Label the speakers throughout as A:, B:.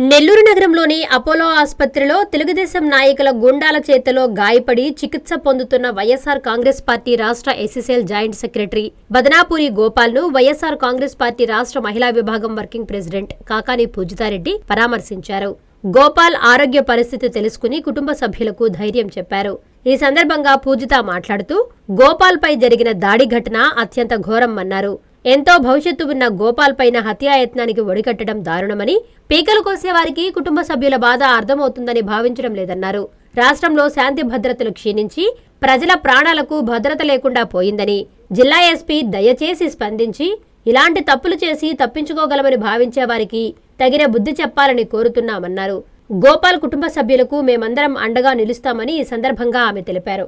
A: నెల్లూరు నగరంలోని అపోలో ఆసుపత్రిలో తెలుగుదేశం నాయకుల గుండాల చేతిలో గాయపడి చికిత్స పొందుతున్న వైఎస్ఆర్ కాంగ్రెస్ పార్టీ రాష్ట్ర ఎస్ఎస్ఎల్ జాయింట్ సెక్రటరీ బదనాపూరి గోపాల్ను వైఎస్ఆర్ కాంగ్రెస్ పార్టీ రాష్ట్ర మహిళా విభాగం వర్కింగ్ ప్రెసిడెంట్ కాకాని పూజితారెడ్డి పరామర్శించారు. గోపాల్ ఆరోగ్య పరిస్థితి తెలుసుకుని కుటుంబ సభ్యులకు ధైర్యం చెప్పారు. ఈ సందర్భంగా పూజిత మాట్లాడుతూ గోపాల్పై జరిగిన దాడి ఘటన అత్యంత ఘోరం అన్నారు. ఎంతో భవిష్యత్తు ఉన్న గోపాల్ పైన హత్యాయత్నానికి ఒడికట్టడం దారుణమని పీకలు కోసేవారికి కుటుంబ సభ్యుల బాధ అర్థమవుతుందని భావించడం లేదన్నారు. రాష్ట్రంలో శాంతి భద్రతలు క్షీణించి ప్రజల ప్రాణాలకు భద్రత లేకుండా పోయిందని జిల్లా ఎస్పీ దయచేసి స్పందించి ఇలాంటి తప్పులు చేసి తప్పించుకోగలమని భావించే వారికి తగిన బుద్ధి చెప్పాలని కోరుతున్నామన్నారు. గోపాల్ కుటుంబ సభ్యులకు మేమందరం అండగా నిలుస్తామని ఈ సందర్భంగా ఆమె తెలిపారు.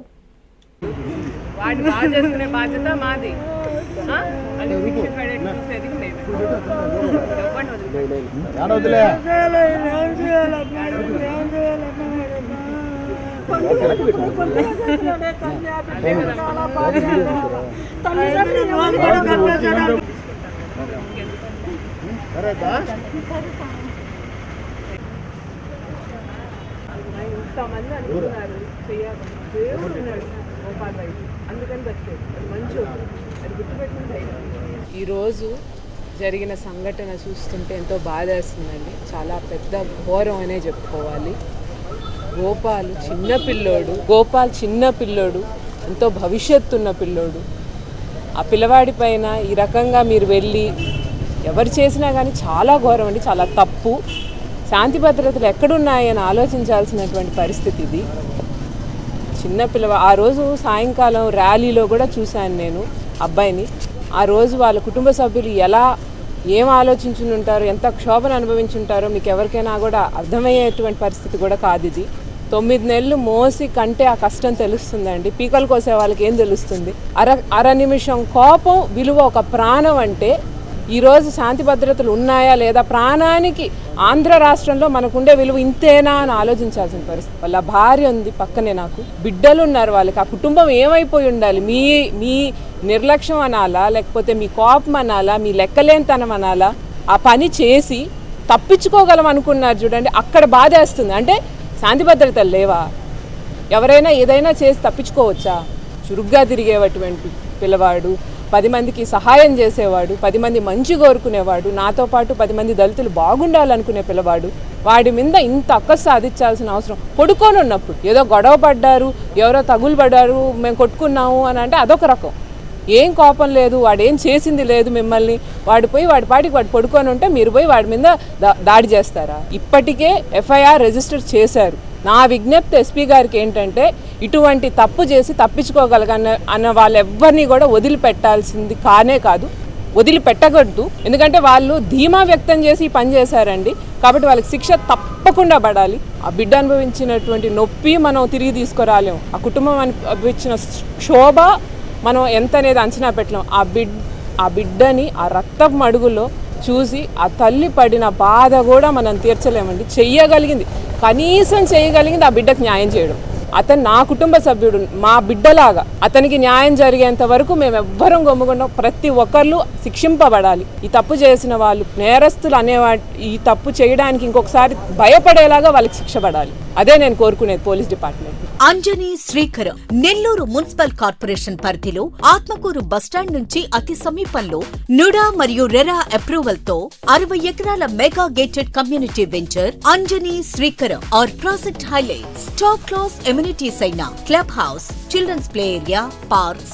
B: వాడిని బాగా చేసుకునే బాధ్యత మాది ఆ? అది శిక్ష పడేట్టు చూసేది మేమే ఎవరిని వదిలిపెట్టం. అదే కదా ఇంతమంది అనుకున్నారు చేయాలి దేవుడు అందుకని అది మంచి అది గుర్తుపెట్టుకుంటే ఈరోజు జరిగిన సంఘటన చూస్తుంటే ఎంతో బాధేస్తుందండి. చాలా పెద్ద ఘోరం అనే చెప్పుకోవాలి. గోపాల్ చిన్న పిల్లోడు గోపాల్ చిన్న పిల్లోడు ఎంతో భవిష్యత్తు ఉన్న పిల్లోడు. ఆ పిల్లవాడి పైన ఈ రకంగా మీరు వెళ్ళి ఎవరు చేసినా కానీ చాలా ఘోరం అండి చాలా తప్పు. శాంతి భద్రతలు ఎక్కడున్నాయని ఆలోచించాల్సినటువంటి పరిస్థితి ఇది. చిన్న పిల్లవ ఆ రోజు సాయంకాలం ర్యాలీలో కూడా చూశాను నేను అబ్బాయిని. ఆ రోజు వాళ్ళ కుటుంబ సభ్యులు ఎలా ఏం ఆలోచించుని ఉంటారో ఎంత క్షోభను అనుభవించుంటారో మీకు ఎవరికైనా కూడా అర్థమయ్యేటువంటి పరిస్థితి కూడా కాదు ఇది. తొమ్మిది నెలలు మోసి కంటే ఆ కష్టం తెలుస్తుందండి. పీకలు కోసే వాళ్ళకి ఏం తెలుస్తుంది? అర అర నిమిషం కోపం విలువ ఒక ప్రాణం అంటే ఈరోజు శాంతి భద్రతలు ఉన్నాయా లేదా? ప్రాణానికి ఆంధ్ర రాష్ట్రంలో మనకుండే విలువ ఇంతేనా అని ఆలోచించాల్సిన పరిస్థితి. వాళ్ళ భార్య ఉంది పక్కనే నాకు. బిడ్డలు ఉన్నారు వాళ్ళకి. ఆ కుటుంబం ఏమైపోయి ఉండాలి? మీ మీ నిర్లక్ష్యం అనాలా? లేకపోతే మీ కోపం అనాలా? మీ లెక్కలేనితనం అనాలా? ఆ పని చేసి తప్పించుకోగలం అనుకున్నారు చూడండి. అక్కడ బాధేస్తుంది. అంటే శాంతి భద్రతలు లేవా? ఎవరైనా ఏదైనా చేసి తప్పించుకోవచ్చా? చురుగ్గా తిరిగేటువంటి పిల్లవాడు పది మందికి సహాయం చేసేవాడు పది మంది మంచి కోరుకునేవాడు నాతో పాటు పది మంది దళితులు బాగుండాలనుకునే పిల్లవాడు వాడి మీద ఇంత అక్క సాధించాల్సిన అవసరం. పడుకొని ఉన్నప్పుడు ఏదో గొడవ పడ్డారు ఎవరో తగులు పడ్డారు మేము కొట్టుకున్నాము అని అంటే అదొక రకం. ఏం కోపం లేదు వాడు ఏం చేసింది లేదు మిమ్మల్ని. వాడు పోయి వాడి పాటికి వాడు పడుకొని ఉంటే మీరు పోయి వాడి మీద దా- దాడి చేస్తారా? ఇప్పటికే ఎఫ్ఐఆర్ రిజిస్టర్ చేశారు. నా విజ్ఞప్తి ఎస్పీ గారికి ఏంటంటే ఇటువంటి తప్పు చేసి తప్పించుకోగలగన్న అన్న వాళ్ళెవ్వరిని కూడా వదిలిపెట్టాల్సింది కానే కాదు. వదిలిపెట్టకూడదు. ఎందుకంటే వాళ్ళు ధీమా వ్యక్తం చేసి పని చేశారండి. కాబట్టి వాళ్ళకి శిక్ష తప్పకుండా పడాలి. ఆ బిడ్డ అనుభవించినటువంటి నొప్పి మనం తిరిగి తీసుకురాలేము ఆ కుటుంబం అనుభవించిన క్షోభ మనం ఎంత అనేది అంచనా పెట్టలేం. ఆ బిడ్ ఆ బిడ్డని ఆ రక్తపు మడుగులో చూసి ఆ తల్లి పడిన బాధ కూడా మనం తీర్చలేమండి. చెయ్యగలిగింది. కనీసం చేయగలిగింది ఆ బిడ్డకు న్యాయం చేయడం. అతను నా కుటుంబ సభ్యుడు మా బిడ్డలాగా. అతనికి న్యాయం జరిగేంత వరకు మేము ఎవ్వరం గమ్ముకుండా ప్రతి ఒక్కరు శిక్షింపబడాలి. ఈ తప్పు చేసిన వాళ్ళు నేరస్తులు అనేవా ఈ తప్పు చేయడానికి ఇంకొకసారి భయపడేలాగా వాళ్ళకి శిక్ష పడాలి. అదే నేను కోరుకునేది police department
C: Anjani Srikaram Nellore municipal corporation పరిధిలో ఆత్మకూరు బస్టాండ్ నుంచి అతి సమీపంలో నుడా మరియు రెరా అప్రూవల్తో అరవై ఎకరాల mega gated community venture Anjani Srikaram R project highlights. Top class amenities అయిన club house children's play area parks